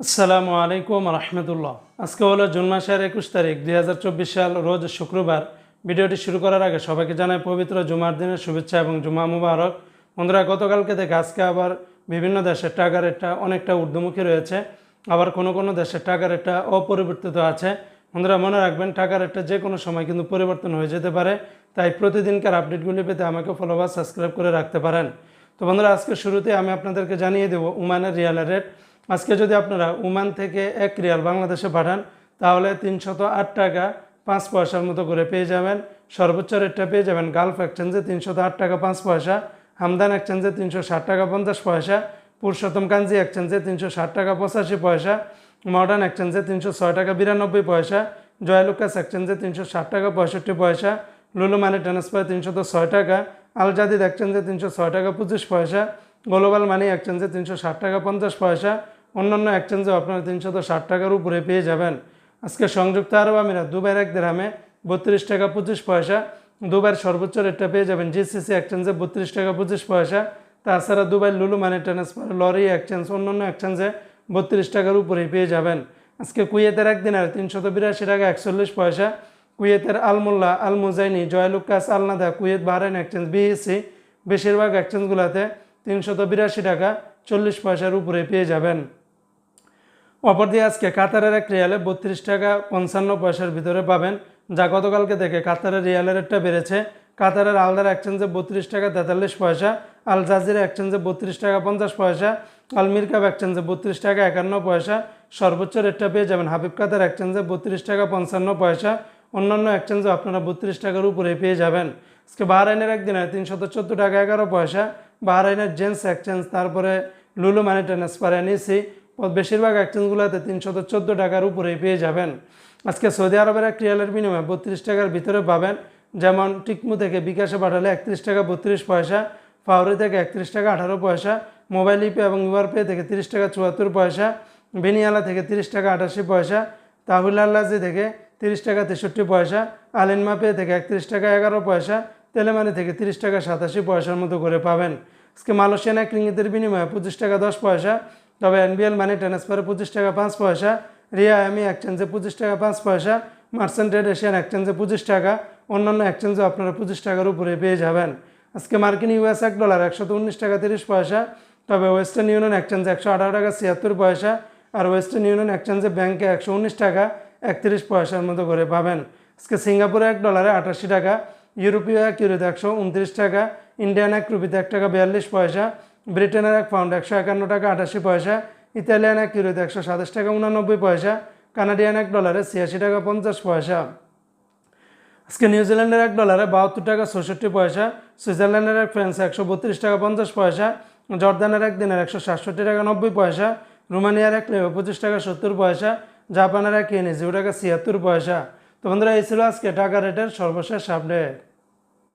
আসসালামু আলাইকুম রহমতুল্লাহ। আজকে হলো জুন মাসের একুশ তারিখ, দুই হাজার চব্বিশ সাল, রোজ শুক্রবার। ভিডিওটি শুরু করার আগে সবাইকে জানাই পবিত্র জুমার দিনের শুভেচ্ছা এবং জুমা মুবারক। বন্ধুরা, গতকালকে থেকে আজকে আবার বিভিন্ন দেশের টাকা রেটটা অনেকটা ঊর্ধ্বমুখী রয়েছে। আবার কোনো কোনো দেশের টাকা রেটটা অপরিবর্তিত আছে। বন্ধুরা, মনে রাখবেন টাকা রেটটা যে কোনো সময় কিন্তু পরিবর্তন হয়ে যেতে পারে। তাই প্রতিদিনকার আপডেটগুলি পেতে আমাকে ফলো বা সাবস্ক্রাইব করে রাখতে পারেন। তো বন্ধুরা, আজকে শুরুতে আমি আপনাদেরকে জানিয়ে দেবো উমানের রিয়ালের রেট আজকে যদি আপনারা উমান থেকে এক রিয়াল বাংলাদেশে পাঠান, তাহলে তিনশত আট টাকা পাঁচ পয়সার মতো করে পেয়ে যাবেন। সর্বোচ্চ রেটটা পেয়ে যাবেন গালফ এক্সচেঞ্জে তিনশত আট টাকা পাঁচ পয়সা হামদান এক্সচেঞ্জে তিনশো ষাট টাকা পঞ্চাশ পয়সা, পুরুষোত্তম কাঞ্জি এক্সচেঞ্জে তিনশো ষাট টাকা পঁচাশি পয়সা মডার্ন এক্সচেঞ্জে তিনশো ছয় টাকা বিরানব্বই পয়সা জয়লুকাস এক্সচেঞ্জে তিনশো ষাট টাকা পঁয়ষট্টি পয়সা লুলু মানি ট্রান্সফার তিনশত ছয় টাকা আলজাদিদ এক্সচেঞ্জে তিনশো ছয় টাকা পঁচিশ পয়সা গ্লোবাল মানি এক্সচেঞ্জে তিনশো ষাট টাকা পঞ্চাশ পয়সা অন্যান্য এক্সচেঞ্জেও আপনারা তিনশত ষাট টাকার উপরে পেয়ে যাবেন। আজকে সংযুক্ত আরব আমিরাত, দুবাইয়ের এক দেড়ামে বত্রিশ টাকা পঁচিশ পয়সা। দুবাইয়ের সর্বোচ্চ রেটটা পেয়ে যাবেন জিসিসি এক্সচেঞ্জে বত্রিশ টাকা পঁচিশ পয়সা। তাছাড়া দুবাই লুলু মানি ট্রান্সফার লরি এক্সচেঞ্জ অন্যান্য এক্সচেঞ্জে বত্রিশ টাকার উপরেই পেয়ে যাবেন। আজকে কুয়েতের একদিনের তিনশত বিরাশি টাকা একচল্লিশ পয়সা। কুয়েতের Almulla Al Muzaini Joyalukkas, Alnada, Kuwait Bahrain exchange BSC বেশিরভাগ এক্সচেঞ্জগুলোতে তিনশত বিরাশি টাকা চল্লিশ পয়সার উপরে পেয়ে যাবেন। অপর দিয়ে আজকে কাতারের এক রিয়ালে বত্রিশ টাকা পঞ্চান্ন পয়সার ভিতরে পাবেন, যা গতকালকে দেখে কাতারের রিয়ালের রেটটা বেড়েছে। কাতারের আলদার এক্সচেঞ্জে বত্রিশ টাকা তেতাল্লিশ পয়সা, আল জাজিরা এক্সচেঞ্জে বত্রিশ টাকা পঞ্চাশ পয়সা, আল মিরকাব এক্সচেঞ্জে বত্রিশ টাকা একান্ন পয়সা। সর্বোচ্চ রেটটা পেয়ে যাবেন হাবিব কাতার এক্সচেঞ্জে বত্রিশ টাকা পঞ্চান্ন পয়সা। অন্যান্য এক্সচেঞ্জে আপনারা বত্রিশ টাকার উপরে পেয়ে যাবেন। আজকে বাহরাইনের একদিনে তিনশত চোদ্দ টাকা এগারো পয়সা। বাহরাইনের জেন্স এক্সচেঞ্জ তারপরে লুলু মানি ট্রান্সফার এনইসি বেশিরভাগ এক্সচেঞ্জগুলোতে তিনশত চোদ্দ টাকার উপরেই পেয়ে যাবেন। আজকে সৌদি আরবের এক রিয়ালের বিনিময়ে বত্রিশ টাকার ভিতরে পাবেন। যেমন টিকমু থেকে বিকাশে পাঠালে একত্রিশ টাকা বত্রিশ পয়সা ফাউরি থেকে একত্রিশ টাকা আঠারো পয়সা, মোবাইল ইপে এবং ইউআর পে থেকে তিরিশ টাকা চুয়াত্তর পয়সা বেনিয়ালা থেকে তিরিশ টাকা আটাশি পয়সা, তাহুল আল্লাজি থেকে তিরিশ টাকা তেষট্টি পয়সা আলিনমা পে থেকে একত্রিশ টাকা এগারো পয়সা, তেলেমানি থেকে তিরিশ টাকা সাতাশি পয়সার মতো করে পাবেন। আজকে মালয়েশিয়ান এক রিঙ্গিতের বিনিময়ে পঁচিশ টাকা দশ পয়সা তবে এনবিএল মানি ট্রান্সফারে পঁচিশ টাকা পাঁচ পয়সা, রিয়া এমি এক্সচেঞ্জে পঁচিশ টাকা পাঁচ পয়সা মার্সেন্টেড এশিয়ান এক্সচেঞ্জে পঁচিশ টাকা, অন্যান্য এক্সচেঞ্জে আপনারা পঁচিশ টাকার উপরে পেয়ে যাবেন। আজকে মার্কিন ইউএস এক ডলার একশত উনিশ টাকা তিরিশ পয়সা, তবে ওয়েস্টার্ন ইউনিয়ন এক্সচেঞ্জে একশো আঠারো টাকা ছিয়াত্তর পয়সা, আর ওয়েস্টার্ন ইউনিয়ন এক্সচেঞ্জে ব্যাংকে একশো উনিশ টাকা একত্রিশ পয়সার মতো করে পাবেন। আজকে সিঙ্গাপুরে এক ডলারে আটাশি টাকা, ইউরোপীয় এক ইউরোতে একশো উনত্রিশ টাকা, ইন্ডিয়ান এক রুপিতে এক টাকা বিয়াল্লিশ পয়সা ব্রিটেনের এক পাউন্ড একশো একান্ন টাকা, আটাশি পয়সা, ইতালিয়ান এক ইউরোতে একশো সাতাশ টাকা, উনানব্বই পয়সা, কানাডিয়ান এক ডলারে ছিয়াশি টাকা, পঞ্চাশ পয়সা। আজকে নিউজিল্যান্ডের এক ডলারে বাহাত্তর টাকা ছষট্টি পয়সা, সুইজারল্যান্ডের এক ফ্রান্সে একশো বত্রিশ টাকা, পঞ্চাশ পয়সা, জর্দানের এক দিনের একশো সাতষট্টি টাকা, নব্বই পয়সা, রোমানিয়ার এক লেবে পঁচিশ টাকা, সত্তর পয়সা, জাপানের এক ইয়েনে জিরো টাকা, ছিয়াত্তর পয়সা। তো বন্ধুরা, এই ছিল আজকে টাকা রেটের সর্বশেষ আপডেট